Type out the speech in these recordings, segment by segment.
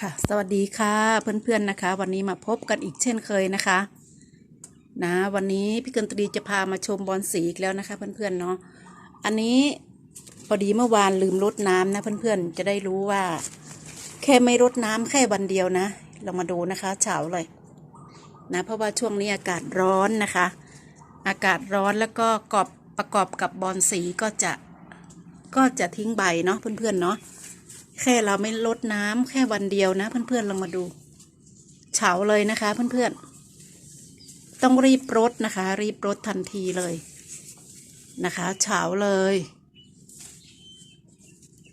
ค่ะสวัสดีค่ะเพื่อนๆนะคะ วันนี้มาพบกันอีกเช่นเคยนะคะ นะ วันนี้พี่เกินตรีจะพามาชมบอลสีอีกแล้วนะคะเพื่อนๆเนาะอันนี้พอดีเมื่อวานลืมรดน้ำนะเพื่อนๆจะได้รู้ว่า แค่ไม่รดน้ำแค่วันเดียวนะ เรามาดูนะคะเฉาเลยนะเพราะว่าช่วงนี้อากาศร้อนนะคะ อากาศร้อนแล้วก็กอบประกอบกับบอลสีก็จะก็จะทิ้งใบเนาะเพื่อนๆเนาะ แค่เราไม่ลดน้ำแค่วันเดียวนะ เพื่อนๆลองมาดู เฉาเลยนะคะเพื่อนๆ ต้องรีบรดนะคะ รีบรดทันทีเลยนะคะ เฉาเลย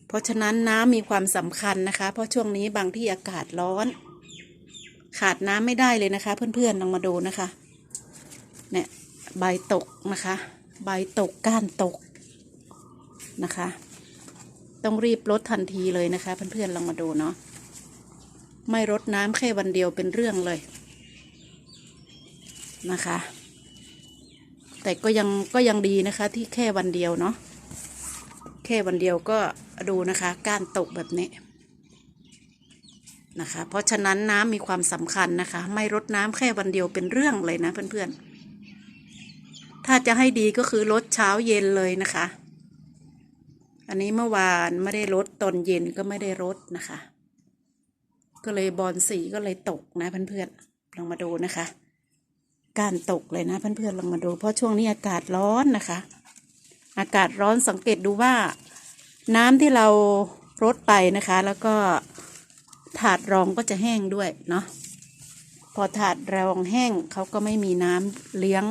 เพราะฉะนั้นน้ำมีความสำคัญนะคะ เพราะช่วงนี้บางที่อากาศร้อน ขาดน้ำไม่ได้เลยนะคะ เพื่อนๆลองมาดูนะคะเนี่ยใบตกนะคะ ใบตกก้านตกนะคะ ต้องรีบลดทันทีเลยนะคะ เพื่อนๆลองมาดูเนาะไม่รดน้ำแค่วันเดียวเป็นเรื่องเลยนะคะ แต่ก็ยังก็ยังดีนะคะ ที่แค่วันเดียวเนาะแค่วันเดียวก็ดูนะคะ ก้านตกแบบนี้นะคะ เพราะฉะนั้นน้ำมีความสำคัญนะคะ ไม่รดน้ำแค่วันเดียวเป็นเรื่องเลยนะเพื่อนๆถ้าจะให้ดีก็คือลดเช้าเย็นเลยนะคะ อันนี้เมื่อวานไม่ได้รดตอนเย็นก็ไม่ได้รดนะคะ ก็เลยบอลสีก็เลยตกนะเพื่อนๆลองมาดูนะคะ การตกเลยนะเพื่อนๆลองมาดู เพราะช่วงนี้อากาศร้อนนะคะ อากาศร้อนสังเกตดูว่า น้ำที่เรารดไปนะคะ แล้วก็ถาดรองก็จะแห้งด้วยเนาะพอถาดรองแห้งเขาก็ไม่มีน้ำเลี้ยง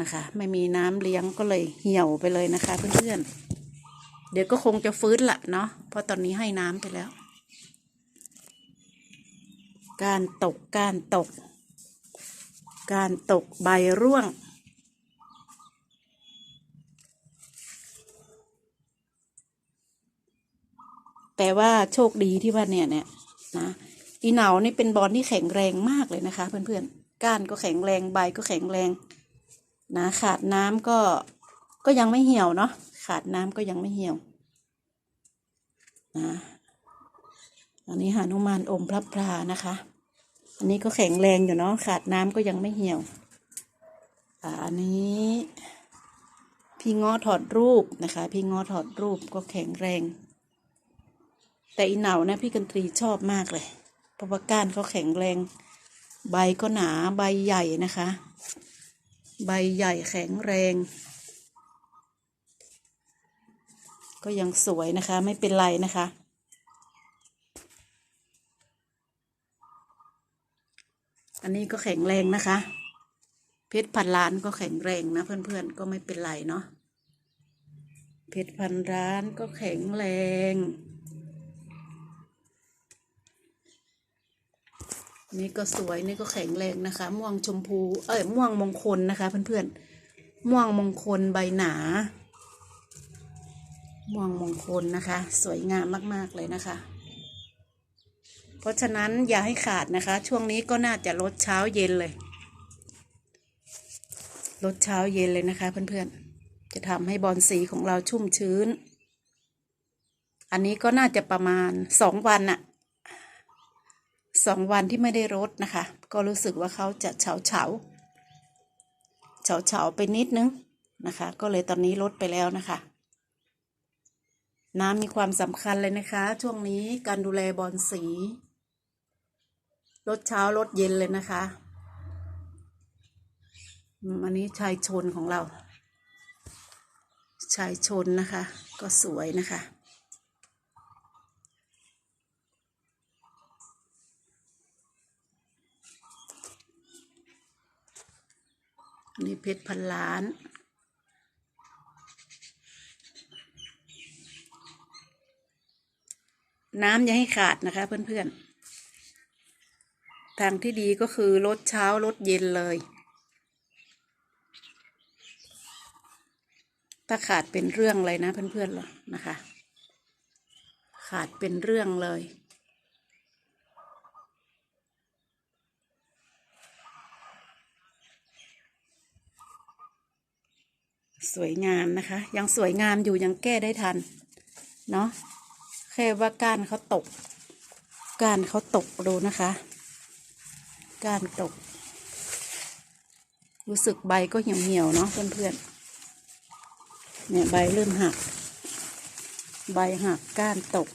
นะคะ ไม่มีน้ำเลี้ยงก็เลยเหี่ยวไปเลยนะคะ เพื่อนๆ เดี๋ยวก็คงจะฟื้นละเนาะเพราะตอนนี้ให้น้ำไปแล้ว การตกการตก การตกใบร่วงแต่ว่าโชคดีที่ว่าเนี่ยเนี่ยนะอีเหนานี่เป็นบอลที่แข็งแรงมากเลยนะคะ เพื่อนๆก้านก็แข็งแรงใบก็แข็งแรง นะขาดน้ำก็ก็ยังไม่เหี่ยวเนาะขาดน้ำก็ยังไม่เหี่ยวนะอันนี้หานุมานอมพระพรานะคะ อันนี้ก็แข็งแรงอยู่เนาะขาดน้ำก็ยังไม่เหี่ยวอันนี้พี่ง้อถอดรูปนะคะ พี่ง้อถอดรูปก็แข็งแรง แต่อีเหนานะพี่กันตรีชอบมากเลยเพราะว่าก้านเขาแข็งแรง ใบก็หนาใบใหญ่นะคะ ใบใหญ่แข็งแรง ก็ยังสวยนะคะไม่เป็นไรนะคะ อันนี้ก็แข็งแรงนะคะ เพชรพันล้านก็แข็งแรงนะเพื่อนๆ ก็ไม่เป็นไรเนาะเพชรพันล้านก็แข็งแรง นี่ก็สวยนี่ก็แข็งแรงนะคะ ม่วงชมพู เอ้ยม่วงมงคลนะคะ เพื่อนๆ ม่วงมงคลใบหนา ม่วงมงคลนะคะ สวยงามมากๆเลยนะคะ เพราะฉะนั้นอย่าให้ขาดนะคะ ช่วงนี้ก็น่าจะลดเช้าเย็นเลย ลดเช้าเย็นเลยนะคะ เพื่อนๆ จะทำให้บอลสีของเราชุ่มชื้น อันนี้ก็น่าจะประมาณสองวันน่ะ สองวันที่ไม่ได้รดนะคะ ก็รู้สึกว่าเขาจะเฉาเฉาเฉาเฉาไปนิดนึงนะคะ ก็เลยตอนนี้ลดไปแล้วนะคะ น้ำมีความสำคัญเลยนะคะ ช่วงนี้การดูแลบอลสีลดเช้าลดเย็นเลยนะคะอันนี้ชายชนของเรา ชายชนนะคะ ก็สวยนะคะ อั นนี้เพชรพันล้าน น้ำอย่าให้ขาดนะคะ เพื่อนๆ ทางที่ดีก็คือลดเช้าลดเย็นเลย ถ้าขาดเป็นเรื่องเลยนะเพื่อนๆเลยนะคะ ขาดเป็นเรื่องเลย สวยงามนะคะ ยังสวยงามอยู่ยังแก้ได้ทัน เนาะแค่ว่าก้านเขาตก ก้านเขาตกดูนะคะ ก้านตก รู้สึกใบก็เหี่ยวเหี่ยวเนาะเพื่อนๆเนี่ยใบเริ่มหัก ใบหักก้านตก